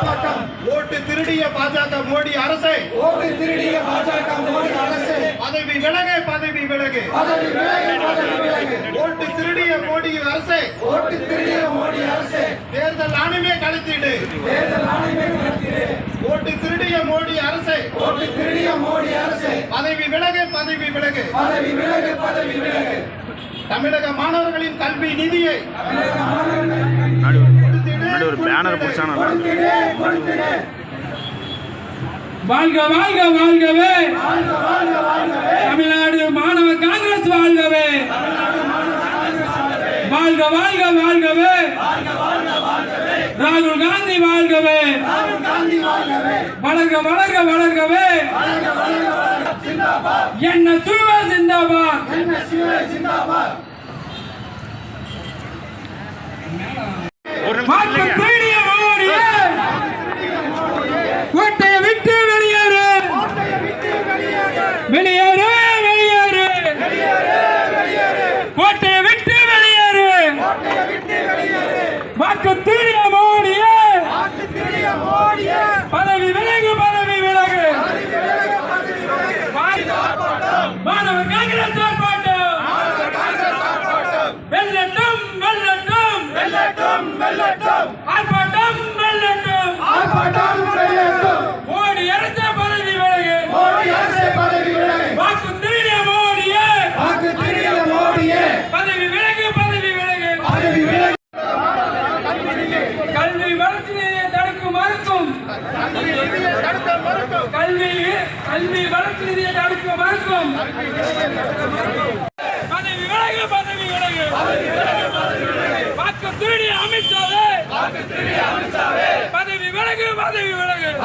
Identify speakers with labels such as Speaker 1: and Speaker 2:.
Speaker 1: ஆர்ப்பாட்டம்
Speaker 2: ஓட்டு திருடிய பாஜக மோடி அரசை.
Speaker 1: ஓட்டு திருடிய பாஜக மோடி அரசு.
Speaker 2: பதவி விலகு பதவி விலகு.
Speaker 1: பதவி விலகு பதவி விலகு.
Speaker 2: ஓட்டு திருடிய மோடி அரசை.
Speaker 1: ஓட்டு திருடிய மோடி அரசு.
Speaker 2: தேர்தல் ஆணையமே கழித்திடு
Speaker 1: தேர்தல் ஆணையம் நடத்திடு
Speaker 2: ஓட்டு திருடிய மோடி அரசை.
Speaker 1: ஓட்டு திருடிய மோடி அரசு.
Speaker 2: பதவி விலகு பதவி விலகு.
Speaker 1: பதவி விலகு பதவி விலகு.
Speaker 2: தமிழக மாணவர்களின் கல்வி நிதியை
Speaker 3: ஒரு பேனர் பிடிச்சானா
Speaker 4: வாழ்க வாழ்க வாழ்கவே
Speaker 1: வாழ்க வாழ்க வாழ்கவே.
Speaker 4: தமிழ்நாடு மாணவர் காங்கிரஸ் வாழ்கவே. வாழ்க வாழ்க வாழ்கவே. ராகுல் காந்தி வாழ்கவே. வளர்க வளர்க வளர்கவே. என்ன சுவ சிந்தாபாத்.
Speaker 1: என்ன சிவ சிந்தாபாத்
Speaker 4: மாற்று தேடிய மோடியே கோட்டையை விட்டு வெளியேறு வெளியேறு வெளியேறு. கோட்டையை விட்டு வெளியேறு. வாக்கு திருடிய மோடிய. பதவி விலகு பதவி விலகு.
Speaker 1: பதவி விலகு பதவி விலகு
Speaker 4: மாணவர் காங்கிரஸ் ஆர்ப்பாட்டம். வெல்லட்டும் வெல்லட்டும்
Speaker 1: வெல்லட்டும் வெல்லட்டும்
Speaker 4: ஆர்ப்பாட்டம் வெல்லட்டும்
Speaker 1: ஆர்ப்பாட்டம் வெல்லட்டும்
Speaker 4: மோடி அரச பதவி விலகு
Speaker 1: மோடி அரசு பதவி விலகு
Speaker 4: வாக்கு திருடிய மோடியே
Speaker 1: ஆட்டு திருடிய மோடியே
Speaker 4: பதவி விலகு பதவி விலகு
Speaker 1: பதவி விலகு
Speaker 4: கல்வி வளர்ச்சியை தடுக்க மறுக்கும் கல்வி கல்வி வழக்கு நிதியை தடுக்க மறுக்கும் பதவி விலகு பதவி விலகு. வாக்கு திருடிய அமித்ஷாவே.